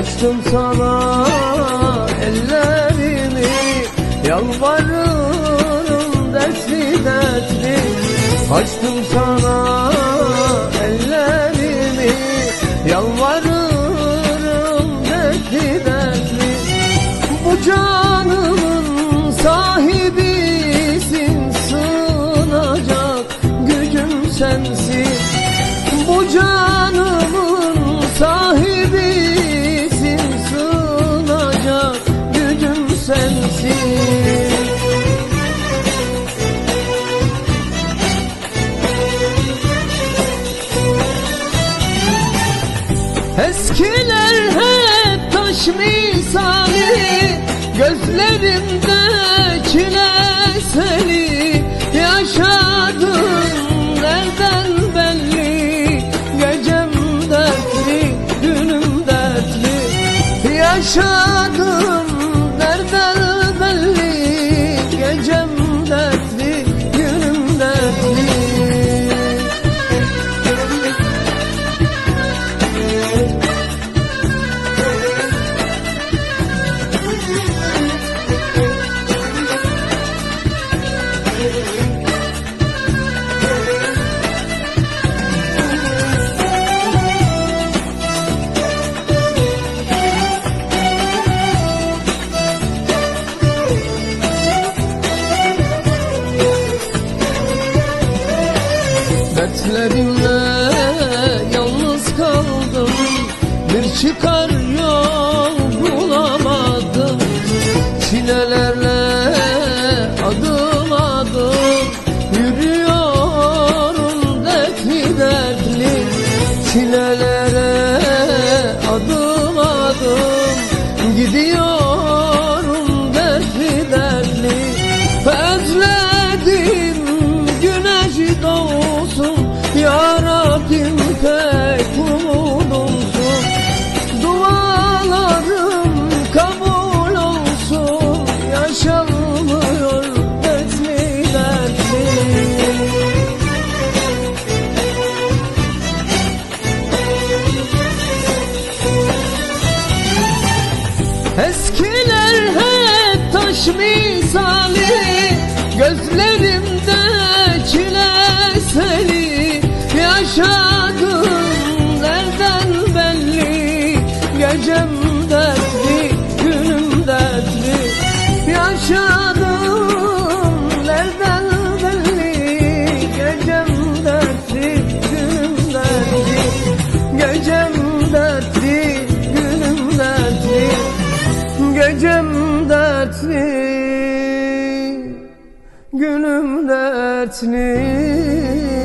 Açtım sana ellerimi Yalvarırım dertli dertli. Açtım sana ellerimi Yalvarırım dertli dertli. Bu canımın sahibisin Eskiler hep taş misali Gözlerimde çile seli. Yaşadım nereden belli Gecem dertli, günüm dertli. Yaşadım Dertlerimle yalnız kaldım. Bir çıkar Eskiler hep taş misali Gözlerimde çile seli. Yaşadım nereden belli Gecem dertli, günüm dertli. Yaşadım Gecem dertli, günüm dertli